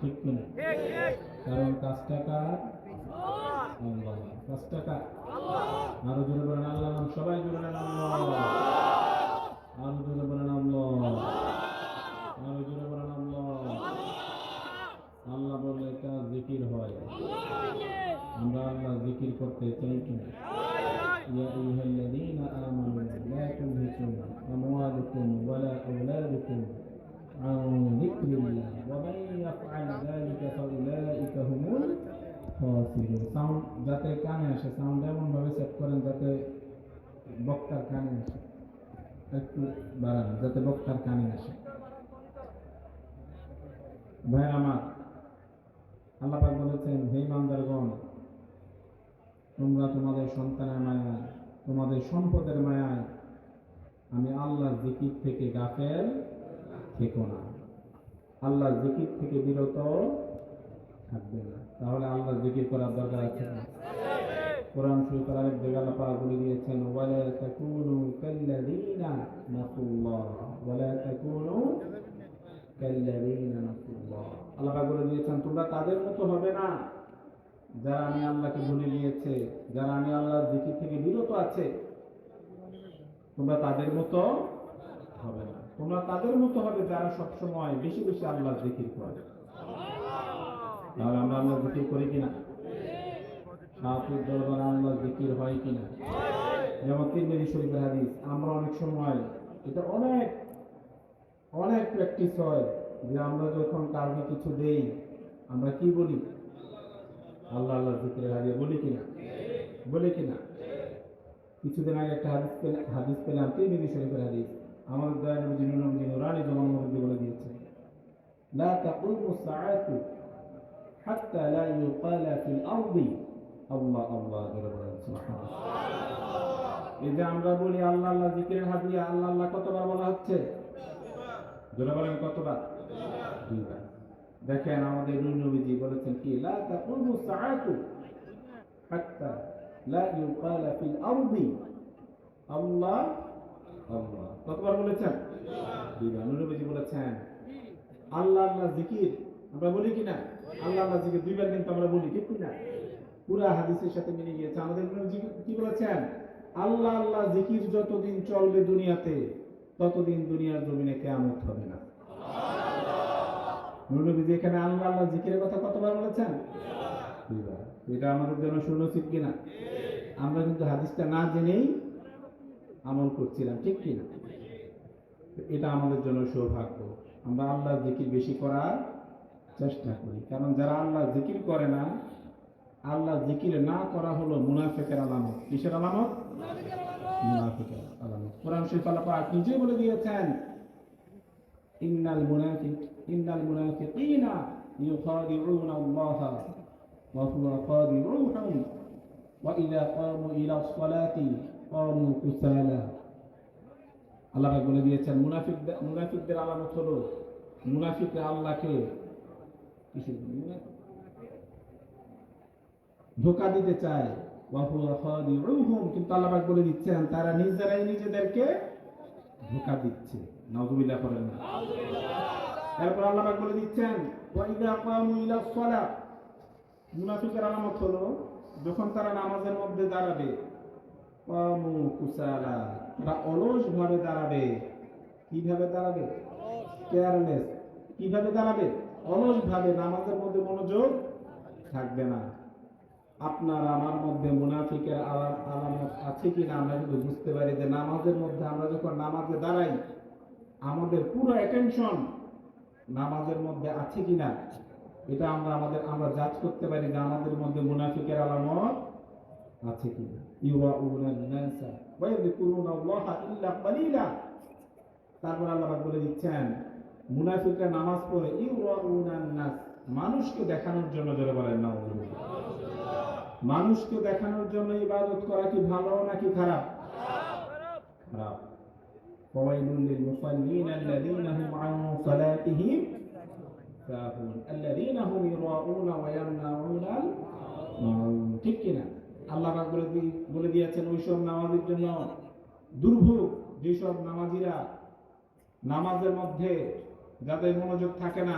ঠিক কিনা কারণ কাজটা কার আল্লাহ কাজটা কার আরো জোরে বলেন আল্লাহ নাম সবাই জোরে বলেন আল্লাহ আরো জোরে বলেন আল্লাহ আরো জোরে বলেন আল্লাহ আল্লাহ বললে কাজ জিকির হয় আমরা আল্লাহ জিকির করতে চাই কিনা يا أيها الذين آمنوا لا تلهكم أموالكم ولا أولادكم عن ذكر الله ومن يفعل ذلك فأولئك هم الخاسرون সাউন্ড যাতে কানে আসে সাউন্ড এমন ভাবে সেট করেন যাতে বক্তার কানে আসে একটু বাড়ান যাতে বক্তার কানে আসে ভাই আমার আল্লাহ পাক বলেছেন হে ইমানদারগণ তোমরা তোমাদের সন্তানের মায়ায় তোমাদের সম্পদের মায়ায় আমি আল্লাহর জিকির থেকে গাফেল থেকো না। আল্লাহর জিকির থেকে বিরত থাকবে না। তাহলে আল্লাহর জিকির করার দরকার আছে না? কোরআন শরীফ আরেক জায়গায় আল্লাহ পাক বলে দিয়েছেন, ওয়ালা তাকুনু কাল্লাযীনা নাসুল্লাহ। ওয়ালা তাকুনু কাল্লাযীনা নাসুল্লাহ। আল্লাহ বলে দিয়েছেন, তোমরা তাদের মতো হবে না যারা আমি আল্লাহকে ভুলে গিয়েছে, যারা আমি আল্লাহর জিকির থেকে বিরত আছে। তোমরা তাদের মতো হবে না। তোমরা তাদের মতো হবে যারা সবসময় বেশি বেশি আল্লাহ জিকির করে। তাহলে আমরা আল্লাহ জিকির করি কিনা? সাহায্যের দরবার আল্লাহর জিকির হয় কিনা? যেমন তিরমিজি শরীফের হাদিস, আমরা অনেক সময় এটা অনেক অনেক প্র্যাকটিস হয় যে আমরা যখন কাউকে কিছু দেই, আমরা কি বলি? আল্লাহ আল্লাহ জিকিরের হাদিয়া বলি কিনা? বলি কিনা? কিছুদিন আগে একটা হাদিস পেলাম হাদিস পেলাম তিরমিজি শরীফের হাদিস। আমার দয়া নবীজি নবীজি রানী জমান নবীজি বলে দিয়েছে। লা তাকুমু সাআতু হাত্তা লা ইউকালা ফিল আরদি। আল্লাহ আল্লাহ করে বলেন, সুবহানাল্লাহ। এই যে আমরা বলি আল্লাহ আল্লাহ, জিকিরের হাত দিয়ে আল্লাহ আল্লাহ কতবার বলা হচ্ছে? জোরে বলেন, কতবার? দুইবার। দেখেন আমাদের নবীজি বলেছেন কি? লা তাকুমু সাআতু হাত্তা লা ইউকালা ফিল আরদি। আল্লাহ আল্লাহ। কতবার বলেছেন? দুইবার বলেছেন। আল্লাহ আল্লাহ জিকির আমরা বলি কি না আল্লাহ আল্লাহ জিকির দুইবার কিন্তু আমরা বলি ঠিক না পুরা হাদিসের সাথে মিলে গিয়েছে। আমাদের কি বলেছেন? আল্লাহ আল্লাহ জিকির যতদিন চলবে দুনিয়াতে ততদিন দুনিয়ার জমিনে কেয়ামত হবে না। নবীজি এখানে আল্লাহ আল্লাহ জিকিরের কথা কতবার বলেছেন? দুইবার। এটা আমাদের জন্য সুনসিব কিনা? আমরা কিন্তু হাদিসটা না জেনেই আমল করছিলাম, ঠিক কিনা? এটা আমাদের জন্য সৌভাগ্য। আমরা আল্লাহ জিকির বেশি করার চেষ্টা করি। কারণ যারা আল্লাহ জিকির করে না আল্লাহ জিকির না করা হলো মুনাফেকের আলামত। কিসের আলামত? মুনাফিকের আলামত। কোরআন শরীফ আল্লাহ নিজেই বলে দিয়েছেন, ইন্নাল মুনাফিক, ইন্নাল মুনাফিকিনা ইউখাদিউনা আল্লাহ ওয়া হুয়া খাদিউহুম ওয়া ইযা ক্বামু ইলা সলাতি পাক বলে দিয়েছেন মুনাফিকদের মুনাফিকদের আলামত হলো মুনাফিকরা আল্লাহকে ধোকা দিতে চায়। কিন্তু আল্লাহ বলে দিচ্ছেন, তারা নিজেরাই নিজেদেরকে ধোকা দিচ্ছে। নাউজুবিল্লাহ করেন না। তারপর আল্লাহ বলে দিচ্ছেন কামু মুনাফিকের আলামত হলো যখন তারা নামাজের মধ্যে দাঁড়াবে কামু কুসালা। তারা অলস ভাবে দাঁড়াবে। কীভাবে দাঁড়াবে? কেয়ারলেস কীভাবে দাঁড়াবে? অলস ভাবে। নামাজের মধ্যে মনোযোগ থাকবে না। আপনার আমার মধ্যে মুনাফিকের আলাম- আলামত আছে কিনা আমরা কিন্তু বুঝতে পারি যে নামাজের মধ্যে আমরা যখন নামাজে দাঁড়াই, আমাদের পুরো অ্যাটেনশন নামাজের মধ্যে আছে কিনা, এটা আমরা আমাদের আমরা জাজ করতে পারি যে আমাদের মধ্যে মুনাফিকের আলামত আছে কিনা। ইউরাউনা তারপর আল্লাহ বলে দিচ্ছেন, মুনাফিকরা নামাজ পড়ে নাস মানুষকে দেখানোর জন্য বলেন না মানুষকে দেখানোর জন্য ইবাদত করা কি ভালো নাকি খারাপ? খারাপ। ফাওয়াইলুল লিল মুসাল্লিন আল্লাযীনা হুম আন সালাতিহিম সাহুন আল্লাযীনা হুম ওয়া ঠিক কিনা? আল্লাহ বলে বলে দিয়েছেন, ওইসব নামাজের জন্য দুর্ভোগ, যেসব নামাজিরা নামাজের মধ্যে যাদের মনোযোগ থাকে না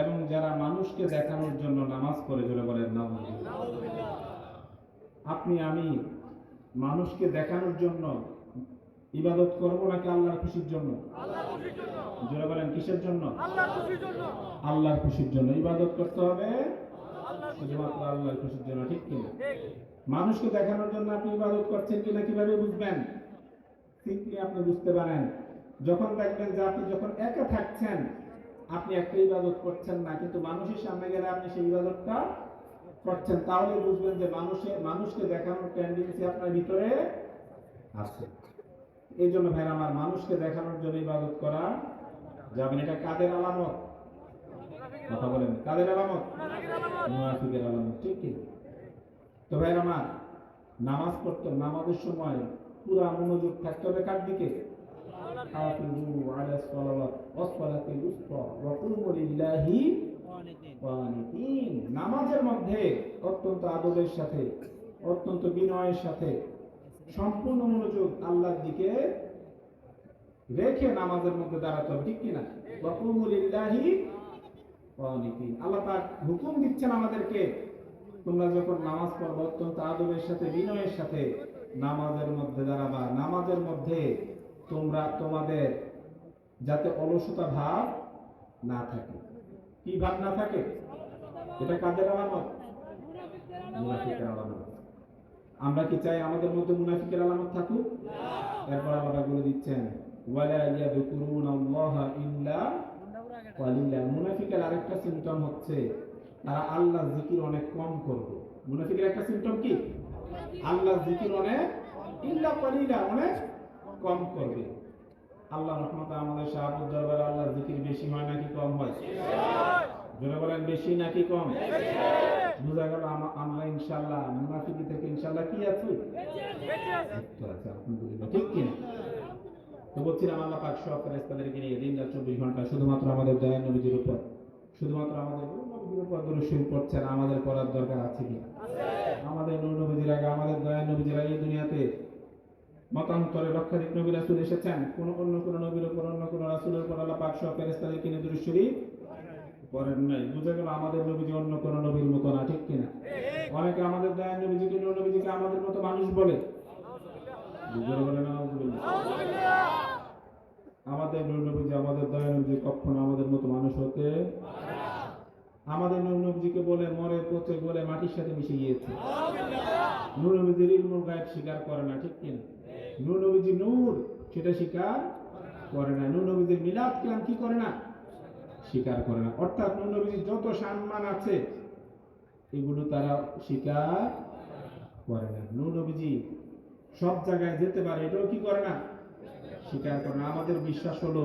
এবং যারা মানুষকে দেখানোর জন্য নামাজ পড়ে, জোরে বলেন আপনি, আমি মানুষকে দেখানোর জন্য ইবাদত করব নাকি আল্লাহর খুশির জন্য? জোরে বলেন, কিসের জন্য? আল্লাহর খুশির জন্য। ইবাদত করতে হবে শুধুমাত্র আল্লাহর খুশির জন্য, ঠিক কিনা? মানুষকে দেখানোর জন্য আপনি ইবাদত করছেন কিনা কীভাবে বুঝবেন? সিম্পলি আপনি বুঝতে পারেন। যখন দেখবেন যে আপনি যখন একা থাকছেন, আপনি একটা ইবাদত করছেন না, কিন্তু মানুষের সামনে গেলে আপনি সেই ইবাদতটা করছেন, তাহলে বুঝবেন যে মানুষের, মানুষকে দেখানোর টেন্ডেন্সি আপনার ভিতরে আছে। এই জন্য ভাই আমার, মানুষকে দেখানোর জন্য ইবাদত করা যাবে এটা কাদের আলামত? কথা বলেন। কাদের আলামত? মুনাফিকের আলামত, ঠিক কি? তো ভাই আমার, নামাজ পড়তে, নামাজের সময় পুরা মনোযোগ থাকতে হবে কার দিকে? নামাজের মধ্যে অত্যন্ত সাথে, অত্যন্ত বিনয়ের সাথে সম্পূর্ণ মনোযোগ আল্লাহর দিকে রেখে নামাজের মধ্যে দাঁড়াতে হবে, ঠিক কিনা? ওয়া কুমু লিল্লাহি কানিতিন আল্লাহ পাক হুকুম দিচ্ছেন আমাদেরকে তোমরা যখন নামাজ পড়বে, অত্যন্ত আদবের সাথে, বিনয়ের সাথে নামাজের মধ্যে দাঁড়াবা। নামাজের মধ্যে তোমরা তোমাদের যাতে অলসতা ভাব না থাকে। কি ভাব না থাকে? এটা কাদের আলামত? মুনাফিকের আলামত। আমরা কি চাই আমাদের মধ্যে মুনাফিকের আলামত থাকুক? এরপর আল্লাহ বলে দিচ্ছেন মুনাফিকের আরেকটা সিম্পটম হচ্ছে তারা আল্লাহ জিকির অনেক কম করবে। মুনাফিকের একটা সিম্পটম কি? আল্লাহ জিকির অনেক ইল্লা কলিলা অনেক কম করবে। আল্লাহ রহমতে আমাদের শাহাবুদ আল্লাহর জিকির বেশি হয় নাকি কম হয়? বলেন, বেশি নাকি কম? বোঝা গেল আম- আমরা ইনশাল্লাহ মুনাফিকি থেকে ইনশাল্লাহ কি আছি? আলহামদুলিল্লাহ। ঠিক কিনা? তো বলছিলাম, আল্লাহ পাক সব ফেরেশতাদেরকে নিয়ে দিন রাত চব্বিশ ঘণ্টা শুধুমাত্র আমাদের দয়া নবীজির উপর, শুধুমাত্র আমাদের আমাদের আমাদের নবীজি অন্য কোন নবীর মতো না, ঠিক কিনা? অনেকে আমাদের দয়া নবীজিকে নবীজিকে আমাদের মতো মানুষ বলে। আমাদের নবীজি, আমাদের দয়া নবীজি কখনো আমাদের মতো মানুষ হতে আমাদের নূর নবীজিকে বলে মরে পচে বলে, মাটির সাথে মিশে গিয়েছে। নবীজির ইলমুল গায়েব স্বীকার করে না, ঠিক কিনা? নবীজি নূর, সেটা স্বীকার করে না। নবীজির মিলাদ কিলাম কি করে না? স্বীকার করে না। অর্থাৎ নবীজির যত সম্মান আছে, এগুলো তারা স্বীকার করে না। নবীজি সব জায়গায় যেতে পারে, এটাও কি করে না? স্বীকার করে না। আমাদের বিশ্বাস হলো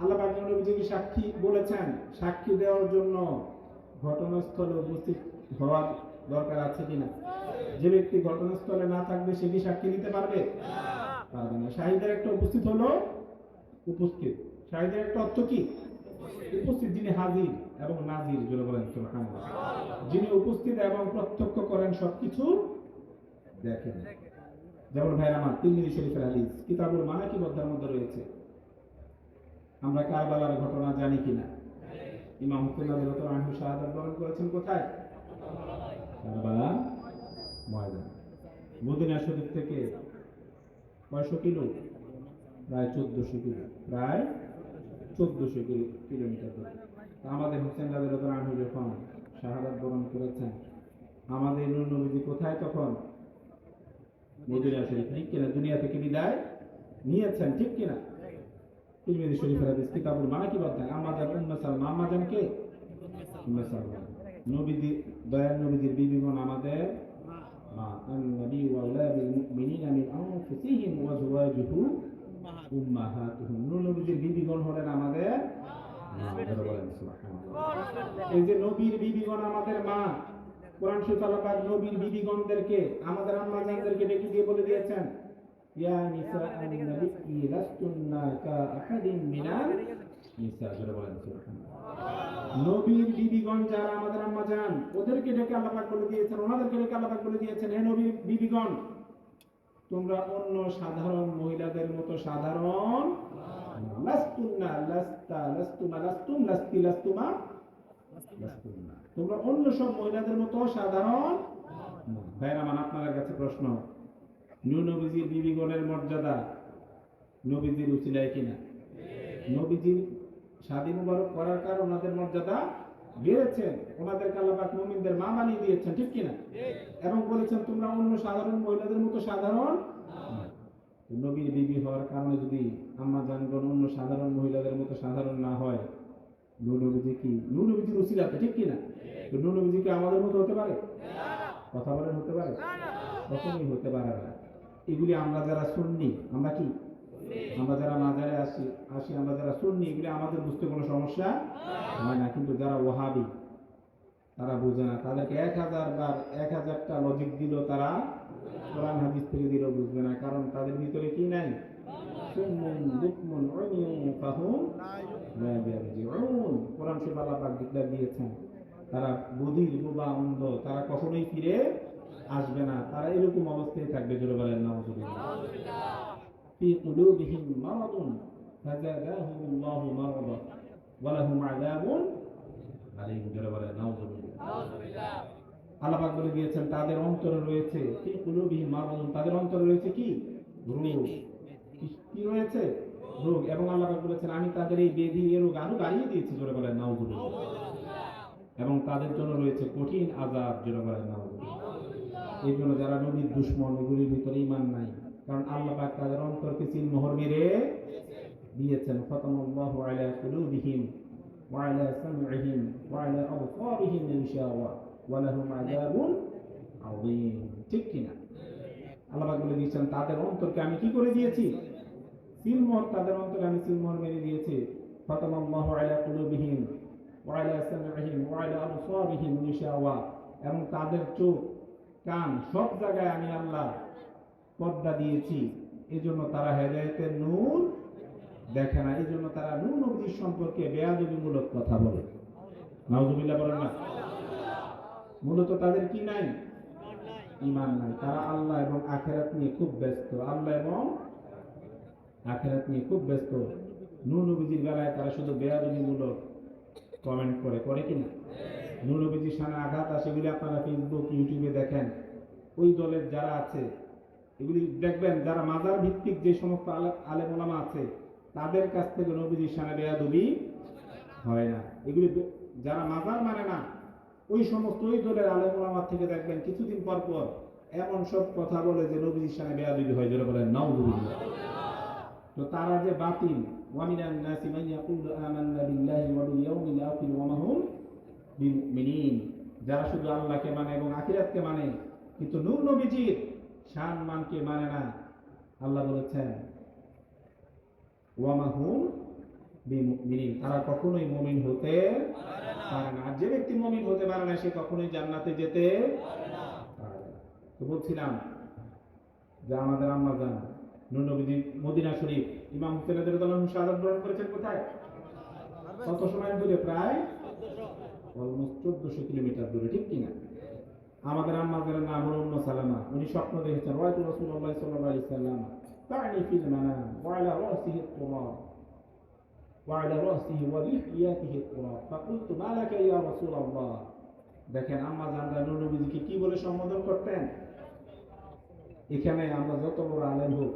আল্লাহ যিনি সাক্ষী বলেছেন, সাক্ষী দেওয়ার জন্য ঘটনাস্থলে উপস্থিত হওয়ার দরকার আছে কিনা? যে ব্যক্তি ঘটনাস্থলে না থাকবে, সে কি সাক্ষী দিতে পারবে? পারবে না। শাহিদের একটা উপস্থিত হলো উপস্থিত। শাহিদের একটা অর্থ কি? উপস্থিত যিনি হাজির এবং নাজির বলেন যিনি উপস্থিত এবং প্রত্যক্ষ করেন, সবকিছু দেখেন। যেমন ভাই আমার তিন মিনিট শরীফের হাদিস, কিতাবুল মানা কি মধ্যে রয়েছে। আমরা কারবালার ঘটনা জানি কিনা? ইমাম হুসেন আনহু শাহাদাত বরণ করেছেন কোথায়? কারবালা ময়দান। মদিনা শরীফ থেকে কয়শো কিলো? প্রায় চোদ্দশো কিলো। প্রায় চোদ্দশো কিলোমিটার দূরে। আমাদের হোসেন রাদিয়াল্লাহু আনহু যখন শাহাদাত বরণ করেছেন, আমাদের নবীজি কোথায় তখন? মদিনা শরীফ। ঠিক কিনা? দুনিয়া থেকে বিদায় নিয়েছেন, ঠিক কিনা? তিরমিজি শরীফের হাদিস, কিতাবুল উম্মে সালমা। কে? উম্মে সালমা। নবীজি দয়ার নবীজির বিবিগণ আমাদের মা। আউলাদুল মুমিনিনা মিন আনফুসিহিম ওয়া আজওয়াজুহু উম্মাহাতুহুম। নূর নবীজির বিবিগণ হলেন আমাদের। এই যে নবীর বিবিগণ আমাদের মা, কোরআন শরীফ নবীর বিবিগণদেরকে আমাদের আম্মা জানদেরকে ডেকে দিয়ে বলে দিয়েছেন। ইয়া নিসা আন-নবী লাস্তুন্না কা আহাদিন মিনাল নিসা বলেন নবীর বিবিগণ যারা আমাদের আম্মা জান ওদেরকে ডেকে আল্লাহ পাক বলে দিয়েছেন ওনাদেরকে ডেকে আল্লাহ পাক বলে দিয়েছেন হে নবীর বিবিগণ তোমরা অন্য সাধারণ মহিলাদের মতো সাধারণ লাস্তুন্না লাস্তা লাস্তুমা লাস্তুম লাস্তি লাস্তুমা তোমরা অন্য সব মহিলাদের মতো সাধারণ ভাইরা মান আপনাদের কাছে প্রশ্ন নূ নবীজির বিবিগণের মর্যাদা? নবীজির উচিলায় কিনা? নবীজির শাদী মুবারক করার কারণে ওনাদের মর্যাদা বেড়েছেন ওনাদেরকে আল্লাহ পাক মুমিনদের মা বানিয়ে দিয়েছেন, ঠিক কিনা? এবং বলেছেন, তোমরা অন্য সাধারণ মহিলাদের মতো সাধারণ নবীর বিবি হওয়ার কারণে যদি আম্মা জানগণ অন্য সাধারণ মহিলাদের মতো সাধারণ না হয় নূর কি? নূর নবীজির উচিলাতে, ঠিক কিনা? নূর কি আমাদের মতো হতে পারে? কথা বলেন, হতে পারে? কখনোই হতে পারে না। এগুলি আমরা যারা শুননি আমরা কি? আমরা যারা মাজারে আসি আসি আমরা যারা শুননি এগুলি আমাদের বুঝতে কোনো সমস্যা হয় না। কিন্তু যারা ওহাবি তারা বুঝে না। তাদেরকে এক হাজার বার এক হাজারটা লজিক দিল তারা কোরআন হাদিস থেকে দিল বুঝবে না। কারণ তাদের ভিতরে কি নাই? কোরআন শরীফ আল্লাহ দিয়েছেন। তারা বধির বোবা অন্ধ তারা কখনোই ফিরে আসবে না তারা এরকম অবস্থায় থাকবে জোরে বলেন নাউজুবিল্লাহ في قلوبهم مرض فزادهم الله مرضا ولهم عذاب عليم জোরে বলেন নাউজুবিল্লাহ আল্লাহ পাক বলে দিয়েছেন তাদের অন্তরে রয়েছে কি কুলুবিহি মারদুন তাদের অন্তরে রয়েছে কি রোগ কি- কি রয়েছে রোগ এবং আল্লাহ পাক বলেছেন আমি তাদের এই বেদি এই রোগ আরো বাড়িয়ে দিয়েছি জোরে বলেন নাউজুবিল্লাহ এবং তাদের জন্য রয়েছে কঠিন আযাব জোরে বলেন নাউজুবিল্লাহ জন্য যারা নবীর দুশ্মন, এগুলির ভিতরে ইমান নাই। কারণ আল্লাহ পাক তাদের অন্তরকে সিল মোহর মেরে দিয়েছেন। খতামাল্লাহু আলা কুলুবিহিম আবসারিহিম ইনশাআল্লাহ ওয়া লাহুম আযাবুন আযীম। ঠিক কিনা? আল্লাহ পাক বলে দিয়েছেন, তাদের অন্তরকে আমি কি করে দিয়েছি? সিল মোহর তাদের অন্তরে আমি সিল মোহর মেরে দিয়েছি। খতামাল্লাহু আলা কুলুবিহিম আবসারিহিম ইনশাআল্লাহ এবং তাদের চোখ কান সব জায়গায় আমি আল্লাহ পর্দা দিয়েছি। এজন্য তারা হেদায়েতের নূর দেখে না। এই জন্য তারা নূর নবীর সম্পর্কে বেয়াদবিমূলক কথা বলে। নাউজুবিল্লাহ বলেন না। মূলত তাদের কি নাই? ইমান নাই। তারা আল্লাহ এবং আখেরাত নিয়ে খুব ব্যস্ত। আল্লাহ এবং আখেরাত নিয়ে খুব ব্যস্ত। নূর নবীজির বেলায় তারা শুধু বেয়াদবিমূলক কমেন্ট করে। করে কিনা নূর নবীজির সামনে আঘাত আসে এগুলি আপনারা ফেসবুক ইউটিউবে দেখেন। ওই দলের যারা আছে, এগুলি দেখবেন, যারা মাজার ভিত্তিক যে সমস্ত আলে- আলেম আছে, তাদের কাছ থেকে নবীজির সামনে বেয়াদবি হয় না। এগুলি যারা মাজার মানে না, ওই সমস্ত ওই দলের আলেম ওলামার থেকে দেখবেন, কিছুদিন পর পর এমন সব কথা বলে যে নবীজির সামনে বেয়াদবি হয় যেটা বলেন, নাউজুবিল্লাহ। তো তারা যে বাতিল ওয়ামিনান নাসি মান ইয়াকুলু আমান্না বিল্লাহি ওয়া বিল ইয়াউমিল আখির ওয়া মা যারা শুধু আল্লাহকে মানে এবং আখিরাতকে মানে কিন্তু নূর নবীজির শান মানকে মানে না। আল্লাহ বলেছেন ওয়া মা হুম বিমুমিনিন তারা কখনোই মুমিন হতে পারে না। আর যে ব্যক্তি মুমিন হতে পারে না সে কখনোই জান্নাতে যেতে পারে না। তো বলছিলাম যে আমাদের আম্মা জান নবীজি মদিনা শরীফ ইমাম হুসেন শাহাদাত বরণ করেছেন কোথায়? কত সময় ধরে? প্রায় অলমোস্ট চোদ্দশো কিলোমিটার দূরে, ঠিক কিনা? আমাদের আম্মাদের নাম হলো উম্মু সালামা। উনি স্বপ্ন দেখেছেন রাইতু রাসূলুল্লাহ সাল্লাল্লাহু আলাইহি সাল্লাম তা'নি ফিল মানাম, ওয়া আলা রাসিহি তুরাব ওয়া আলা রাসিহি ওয়া লিহিয়াতিহি তুরাব ফাকুলতু মা লাকা ইয়া রাসূলুল্লাহ। দেখেন, আম্মা জানরা কি বলে সম্বোধন করতেন? এখানে আমরা যত বড় আলেম হোক,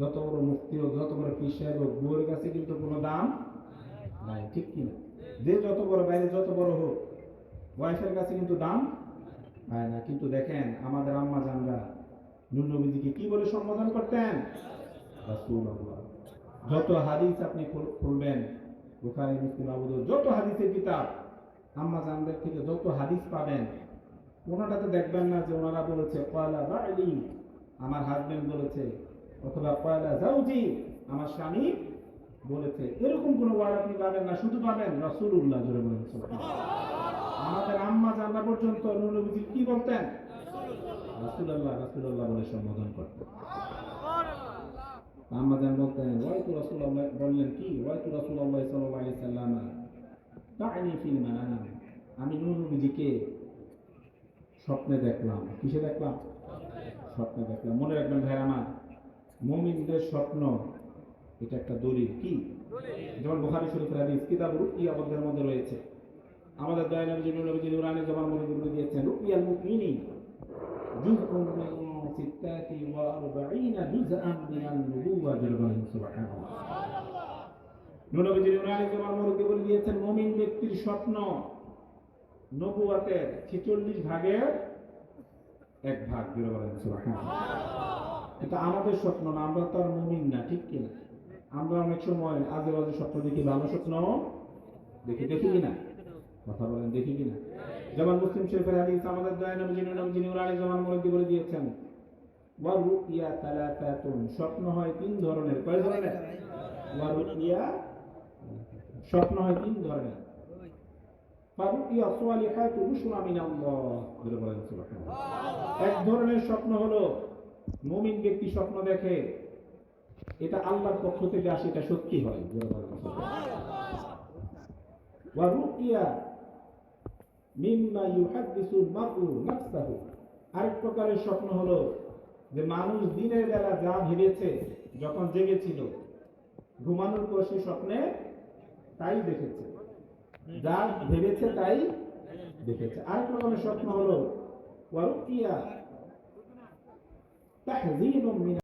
যত বড় মুক্তি হোক, যত বড় পীর হোক বউয়ের কাছে কিন্তু কোনো দাম নাই, ঠিক কিনা? যে যত বড় বাইরে যত বড় হোক, ওয়াইফের কাছে কিন্তু দাম হয় না। কিন্তু দেখেন, আমাদের আম্মা জানরা নূর নবীজিকে কি বলে সম্বোধন করতেন? যত হাদিস আপনি খুল- খুলবেন, বুখারী, মুসলিম, আবু দাউদ, যত হাদিসের কিতাব, আম্মা জানদের থেকে যত হাদিস পাবেন কোনোটাতে দেখবেন না যে ওনারা বলেছে, কয়লা বা আমার হাজবেন্ড বলেছে, অথবা, কয়লা জাউজি আমার স্বামী বলেছে এরকম কোনো ওয়ার্ড আপনি পাবেন না শুধু পাবেন রাসূলুল্লাহ জোরে বলেন। আমাদের আম্মা জানা পর্যন্ত নবীজি কি বলতেন? রাসূলুল্লাহ রাসূলুল্লাহ বলে সম্বোধন করতেন। আম্মা জান বলতেন ওয়াই তু রাসূলুল্লাহ বললেন কি? ওয়াই তু রাসূলুল্লাহ সাল্লাল্লাহু আলাইহি সাল্লাম তাইনি ফিল মানাম আমি নবীজিকে স্বপ্নে দেখলাম। কিসে দেখলাম? স্বপ্নে দেখলাম। মনে রাখবেন ভাই আমার মুমিনদের স্বপ্ন এটা একটা দলিল কি? যেমন বুখারী শরীফের হাদিস কিতাব রুকিয়া বন্ধের মধ্যে রয়েছে। আমাদের দয়া নবীজি নূর নবীজি নুরানি জবান মনে দিয়েছেন রুকিয়াল মুমিনিন জুজউন মিন সিত্তাতি ওয়া আরবাঈনা জুজআন মিনান নুবুওয়া বিল সুবহানাল্লাহ। নবীজি নুরানি জবান মনে করে দিয়েছেন মুমিন ব্যক্তির স্বপ্ন নবুয়াতের 46 ভাগের এক ভাগ বেরো সুবহানাল্লাহ। এটা আমাদের স্বপ্ন না আমরা তো আর মুমিন না ঠিক কি না আমরা অনেক সময় আজে বাজে স্বপ্ন দেখি, ভালো স্বপ্ন দেখি দেখি কিনা? কথা বলেন, দেখি কিনা? যেমন মুসলিম শরীফের হাদিস, আমাদের দয়া নবী জামান মরদি বলে দিয়েছেন ওয়া রুইয়া তালাতাতুন স্বপ্ন হয় তিন ধরনের। কয় ধরনের? ওয়া রুইয়া স্বপ্ন হয় তিন ধরনের। এক ধরনের স্বপ্ন হলো, মুমিন ব্যক্তি স্বপ্ন দেখে এটা আল্লাহর পক্ষ থেকে আসে, এটা সত্যি হয়। আরেক প্রকারের স্বপ্ন হলো যে মানুষ দিনের বেলা যা ভেবেছে, যখন জেগেছিল, ঘুমানোর পর সে স্বপ্নে তাই দেখেছে। যা ভেবেছে তাই দেখেছে। আরেক রকমের স্বপ্ন হলো, ওয়া রুকিয়া তাহযীনুম মিন